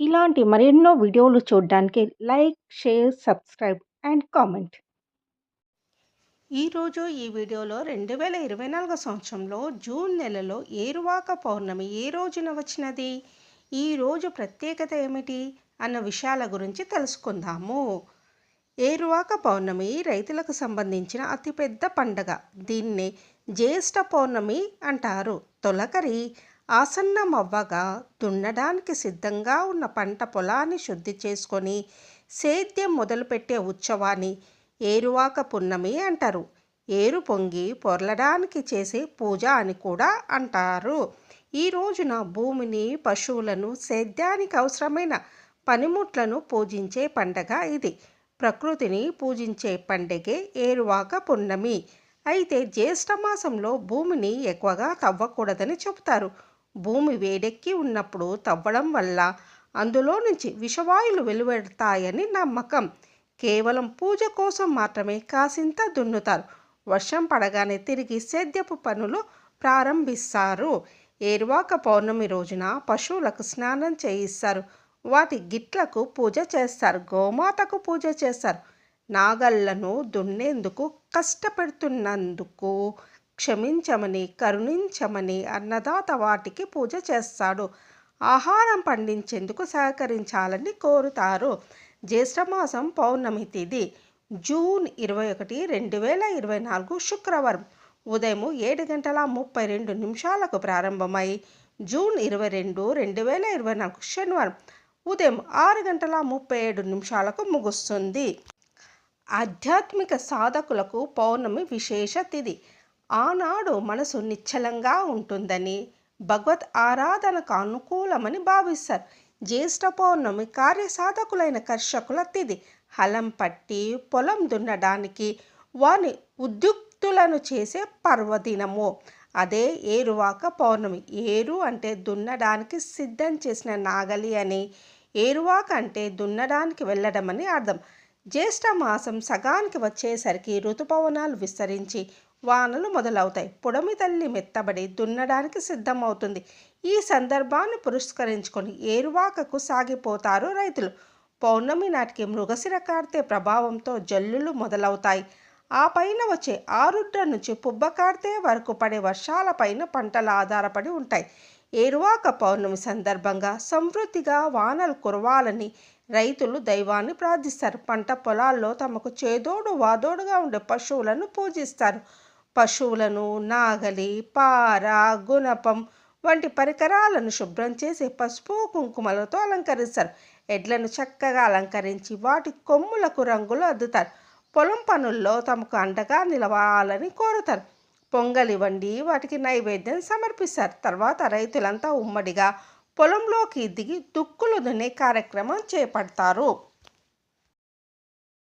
ఇలాంటి మరెన్నో వీడియోలు చూడడానికి like share subscribe and comment. ఈరోజు ఈ వీడియోలో రెండు వేల ఇరవై నాలుగు సంవత్సరంలో జూన్ నెలలో ఏరువాక పౌర్ణమి ఏ రోజున వచ్చినది? ఈ రోజు ప్రత్యేకత ఏమిటి? అన్న విషయాల గురించి తెలుసుకుందాము. ఏరువాక పౌర్ణమి రైతులకు సంబంధించిన అతిపెద్ద పండగ. దీన్ని జ్యేష్ఠ పౌర్ణమి అంటారు. తొలకరి ఆసన్నమవ్వగా దున్నడానికి సిద్ధంగా ఉన్న పంట పొలాన్ని శుద్ధి చేసుకొని సేద్యం మొదలుపెట్టే ఉత్సవాన్ని ఏరువాక పున్నమి అంటారు. ఏరు పొంగి పొరలడానికి చేసే పూజ అని కూడా అంటారు. ఈ రోజున భూమిని పశువులను సేద్యానికి అవసరమైన పనిముట్లను పూజించే పండగ ఇది. ప్రకృతిని పూజించే పండగే ఏరువాక పున్నమి. అయితే జ్యేష్ఠ మాసంలో భూమిని ఎక్కువగా తవ్వకూడదని చెబుతారు. భూమి వేడెక్కి ఉన్నప్పుడు తవ్వడం వల్ల అందులో నుంచి విషవాయువులు వెలువడతాయని నమ్మకం. కేవలం పూజ కోసం మాత్రమే కాసింత దున్నుతారు. వర్షం పడగానే తిరిగి సేద్యపు పనులు ప్రారంభిస్తారు. ఏరువాక పౌర్ణమి రోజున పశువులకు స్నానం చేయిస్తారు. వాటి గిట్లకు పూజ చేస్తారు. గోమాతకు పూజ చేస్తారు. నాగళ్ళను దున్నేందుకు కష్టపెడుతున్నందుకు క్షమించమని కరుణించమని అన్నదాత వాటికి పూజ చేస్తాడు. ఆహారం పండించేందుకు సహకరించాలని కోరుతారు. జ్యేష్ఠమాసం పౌర్ణమి తిథి జూన్ ఇరవై ఒకటి రెండు వేల ఇరవై నాలుగు శుక్రవారం. ఉదయం ఏడు గంటల ముప్పై రెండు నిమిషాలకు ప్రారంభమై జూన్ ఇరవై రెండు రెండు వేల ఇరవై నాలుగు శనివారం. ఉదయం ఆరు గంటల ముప్పై ఏడు నిమిషాలకు ముగుస్తుంది. ఆధ్యాత్మిక సాధకులకు పౌర్ణమి విశేష తిథి ఆనాడు మనసు నిశ్చలంగా ఉంటుందని భగవత్ ఆరాధనకు అనుకూలమని భావిస్తారు. జ్యేష్ఠ పౌర్ణమి కార్యసాధకులైన కర్షకుల తిథి. హలం పట్టి పొలం దున్నడానికి వాని ఉద్యుక్తులను చేసే పర్వదినము. అదే ఏరువాక పౌర్ణమి. ఏరు అంటే దున్నడానికి సిద్ధం చేసిన నాగలి అని ఏరువాక అంటే దున్నడానికి వెళ్ళడం అని అర్థం. జ్యేష్ఠ మాసం సగానికి వచ్చేసరికి ఋతుపవనాలు విస్తరించి వానలు మొదలవుతాయి. పొడమి తల్లి మెత్తబడి దున్నడానికి సిద్ధమవుతుంది. ఈ సందర్భాన్ని పురస్కరించుకొని ఏరువాకకు సాగిపోతారు రైతులు. పౌర్ణమి నాటికి మృగశిర కార్తె ప్రభావంతో జల్లులు మొదలవుతాయి. ఆ పైన వచ్చే ఆరుడ్ర నుంచి పుబ్బకార్తె వరకు పడే వర్షాలపైన పంటలు ఆధారపడి ఉంటాయి. ఏరువాక పౌర్ణమి సందర్భంగా సమృద్ధిగా వానలు కురవాలని రైతులు దైవాన్ని ప్రార్థిస్తారు. పంట పొలాల్లో తమకు చేదోడు వాదోడుగా ఉండే పశువులను పూజిస్తారు. పశువులను నాగలి పార గుణపం వంటి పరికరాలను శుభ్రం చేసి పసుపు కుంకుమలతో అలంకరిస్తారు. ఎడ్లను చక్కగా అలంకరించి వాటి కొమ్ములకు రంగులు అద్దుతారు. పొలం పనుల్లో తమకు అండగా నిలవాలని కోరుతారు. పొంగలి వండి వాటికి నైవేద్యం సమర్పిస్తారు. తర్వాత రైతులంతా ఉమ్మడిగా పొలంలోకి దిగి దుక్కులు దున్నే కార్యక్రమం చేపడతారు.